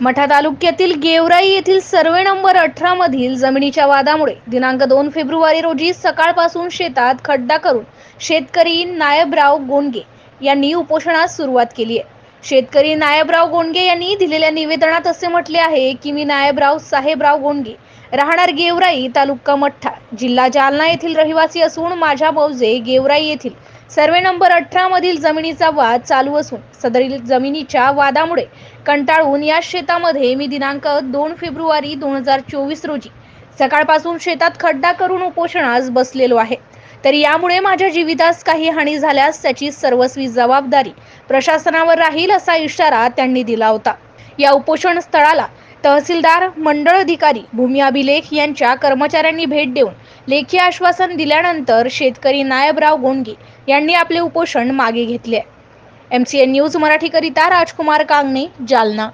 मठा तालुक्यातील गेवराई येथील सर्वे नंबर अठरा मधील जमिनीच्या वादामुळे दिनांक दोन फेब्रुवारी रोजी सकाळपासून शेतात खड्डा करून शेतकरी नायबराव गोंडगे यांनी उपोषणास सुरुवात केली आहे. शेतकरी नायबराव गोंडगे यांनी दिलेल्या निवेदनात असे म्हटले आहे की मी नायबराव साहेबराव गोंडगे राहणार गेवराई तालुका मठ्ठा. जिल्हा जालना येथील रहिवासी असून माझ्या मौजे गेवराई येथील. सर्वे नंबर अठरा मधील जमिनीचा वाद चालू असून सदरील जमिनीच्या वादामुळे कंटाळून या शेतामध्ये मी दिनांक दोन फेब्रुवारी दोन हजार चोवीस रोजी सकाळपासून शेतात खड्डा करून उपोषणास बसलेलो आहे. तर यामुळे माझ्या जीवितास काही हानी झाल्यास त्याची सर्वस्वी जबाबदारी प्रशासनावर राहील असा इशारा त्यांनी दिला होता. या उपोषण स्थळाला तहसीलदार मंडळ अधिकारी भूमी अभिलेख यांच्या कर्मचाऱ्यांनी भेट देऊन लेखी आश्वासन दिल्यानंतर शेतकरी नायबराव गोंडगे यांनी आपले उपोषण मागे घेतले. एम सी एन न्यूज मराठीकरिता राजकुमार कांगणे जालना.